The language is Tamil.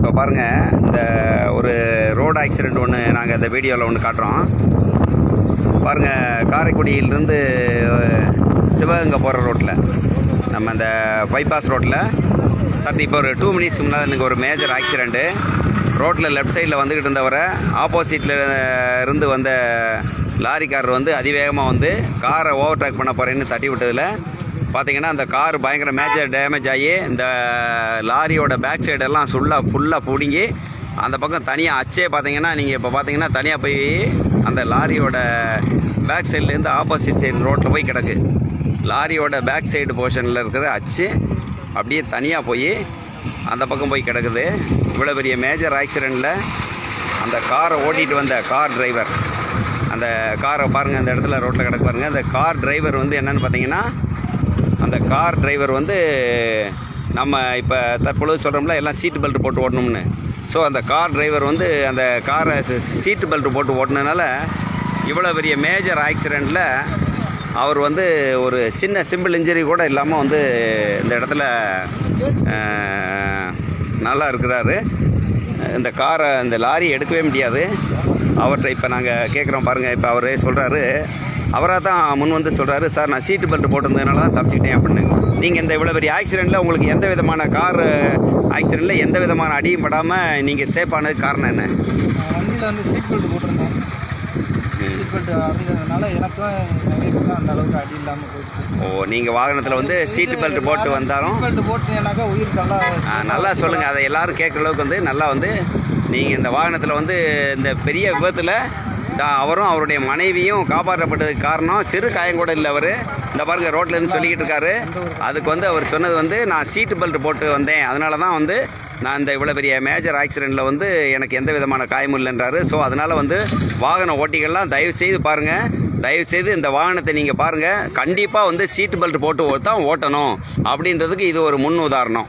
இப்போ பாருங்கள் இந்த ஒரு ரோடு ஆக்சிடெண்ட் ஒன்று நாங்கள் இந்த வீடியோவில் ஒன்று காட்டுறோம். பாருங்கள் காரைக்குடியிலிருந்து சிவகங்கை போகிற ரோட்டில் நம்ம இந்த பைபாஸ் ரோட்டில் சட் இப்போ ஒரு டூ மினிட்ஸ் முன்னால் எனக்கு ஒரு மேஜர் ஆக்சிடெண்ட்டு ரோட்டில் லெஃப்ட் சைடில் வந்துக்கிட்டு இருந்தவரை ஆப்போசிட்டில் இருந்து வந்த லாரிக்காரர் வந்து அதிவேகமாக வந்து காரை ஓவர்டேக் பண்ண போகிறேன்னு தட்டி விட்டதில் பார்த்தீங்கன்னா அந்த கார் பயங்கர மேஜர் டேமேஜ் ஆகி இந்த லாரியோட பேக் சைடெல்லாம் ஃபுல்லாக ஃபுல்லாக பிடுங்கி அந்த பக்கம் தனியாக அச்சே பார்த்தீங்கன்னா நீங்கள் இப்போ பார்த்தீங்கன்னா தனியாக போய் அந்த லாரியோட பேக் சைட்லேருந்து ஆப்போசிட் சைடு ரோட்டில் போய் கிடக்கு. லாரியோட பேக் சைடு போர்ஷனில் இருக்கிற அச்சு அப்படியே தனியாக போய் அந்த பக்கம் போய் கிடக்குது. இவ்வளோ பெரிய மேஜர் ஆக்சிடெண்ட்டில் அந்த காரை ஓட்டிகிட்டு வந்த கார் டிரைவர் அந்த காரை பாருங்கள் அந்த இடத்துல ரோட்டில் கிடக்கு பாருங்கள் அந்த கார் டிரைவர் வந்து என்னென்னு பார்த்தீங்கன்னா அந்த கார் டிரைவர் வந்து நம்ம இப்போ தற்பொழுது சொல்கிறோம்ல எல்லாம் சீட்டு பெல்ட் போட்டு ஓட்டணும்னு. ஸோ அந்த கார் டிரைவர் வந்து அந்த காரை சீட்டு பெல்ட் போட்டு ஓட்டினதுனால இவ்வளோ பெரிய மேஜர் ஆக்சிடெண்ட்டில் அவர் வந்து ஒரு சின்ன சிம்பிள் இன்ஜுரி கூட இல்லாமல் வந்து இந்த இடத்துல நல்லா இருக்கிறாரு. இந்த காரை இந்த லாரி எடுக்கவே முடியாது. அவர்கிட்ட இப்போ நாங்கள் கேட்குறோம் பாருங்கள் இப்போ அவரே சொல்கிறாரு அவராக தான் முன் வந்து சொல்கிறாரு சார் நான் சீட்டு பெல்ட் போட்டிருந்ததுனால தான் தப்பிச்சிக்கிட்டேன் அப்படின்னு. நீங்கள் இந்த இவ்வளோ பெரிய ஆக்சிடெண்ட்டில் உங்களுக்கு எந்த விதமான கார் ஆக்சிடெண்ட்டில் எந்த விதமான அடியும் படாமல் நீங்கள் சேஃப் ஆனதுக்கு காரணம் என்ன? வண்டியில் வந்து சீட் பெல்ட் போட்டிருந்தேன். சீட் பெல்ட் அடைஞ்சதுனால எனக்கும் அந்த அளவுக்கு அடி இல்லாமல் போயிடுச்சு. ஓ நீங்கள் வாகனத்தில் வந்து சீட்டு பெல்ட் போட்டு வந்தாலும் பெல்ட் போட்டீங்கன்னாக்கா உயிர் நல்லா நல்லா சொல்லுங்கள் அதை எல்லாரும் கேட்குற அளவுக்கு வந்து நல்லா வந்து நீங்கள் இந்த வாகனத்தில் வந்து இந்த பெரிய விபத்தில் அவரும் அவருடைய மனைவியும் காப்பாற்றப்பட்டதுக்கு காரணம் சிறு காயம் கூட இல்லை அவர். இந்த பாருங்க ரோட்டில் இருந்து சொல்லிக்கிட்டு இருக்காரு. அதுக்கு வந்து அவர் சொன்னது வந்து நான் சீட்டு பெல்ட் போட்டு வந்தேன். அதனால தான் வந்து நான் இந்த இவ்வளோ பெரிய மேஜர் ஆக்சிடெண்ட்டில் வந்து எனக்கு எந்த விதமான காயமும் இல்லைன்றாரு. ஸோ அதனால் வந்து வாகன ஓட்டிகள்லாம் தயவு செய்து பாருங்கள் தயவு செய்து இந்த வாகனத்தை நீங்கள் பாருங்கள் கண்டிப்பாக வந்து சீட்டு பெல்ட் போட்டு தான் ஓட்டணும். அப்படின்றதுக்கு இது ஒரு முன் உதாரணம்